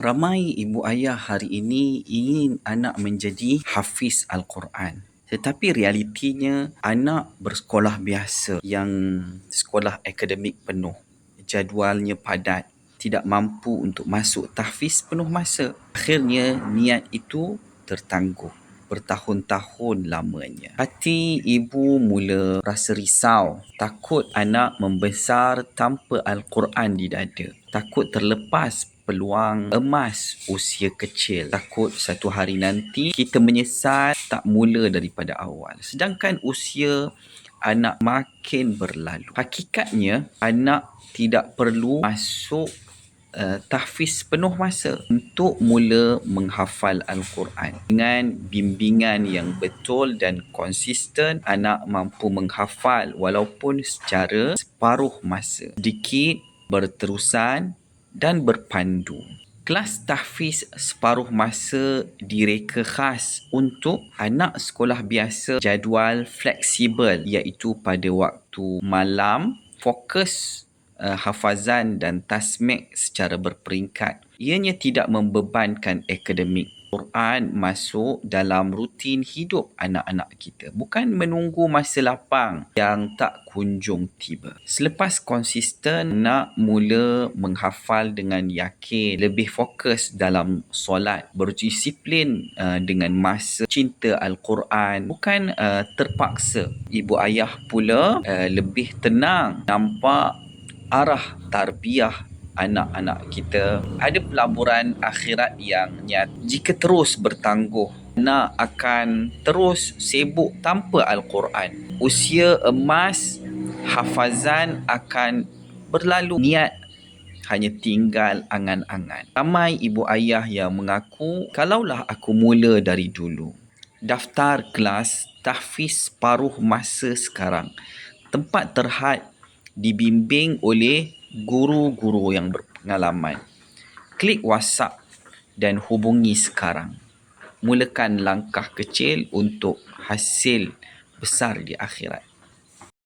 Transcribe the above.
Ramai ibu ayah hari ini ingin anak menjadi hafiz Al-Quran. Tetapi realitinya anak bersekolah biasa yang sekolah akademik penuh. Jadualnya padat. Tidak mampu untuk masuk tahfiz penuh masa. Akhirnya niat itu tertangguh bertahun-tahun lamanya. Hati ibu mula rasa risau. Takut anak membesar tanpa Al-Quran di dada. Takut terlepas peluang emas usia kecil. Takut satu hari nanti kita menyesal tak mula daripada awal. Sedangkan usia anak makin berlalu. Hakikatnya anak tidak perlu masuk uh, tahfiz penuh masa untuk mula menghafal Al-Quran. Dengan bimbingan yang betul dan konsisten, anak mampu menghafal walaupun secara separuh masa. Sedikit berterusan dan berpandu. Kelas tahfiz separuh masa direka khas untuk anak sekolah biasa jadual fleksibel iaitu pada waktu malam fokus uh, hafazan dan tasmik secara berperingkat. Ianya tidak membebankan akademik Quran masuk dalam rutin hidup anak-anak kita. Bukan menunggu masa lapang yang tak kunjung tiba. Selepas konsisten nak mula menghafal dengan yakin, lebih fokus dalam solat, berdisiplin uh, dengan masa cinta Al-Quran, bukan uh, terpaksa. Ibu ayah pula uh, lebih tenang nampak arah tarbiyah anak-anak kita ada pelaburan akhirat yang nyata jika terus bertangguh nak akan terus sibuk tanpa Al-Quran. Usia emas hafazan akan berlalu. Niat hanya tinggal angan-angan. Ramai ibu ayah yang mengaku kalaulah aku mula dari dulu daftar kelas tahfiz paruh masa sekarang tempat terhad dibimbing oleh guru-guru yang berpengalaman. Klik WhatsApp dan hubungi sekarang. Mulakan langkah kecil untuk hasil besar di akhirat.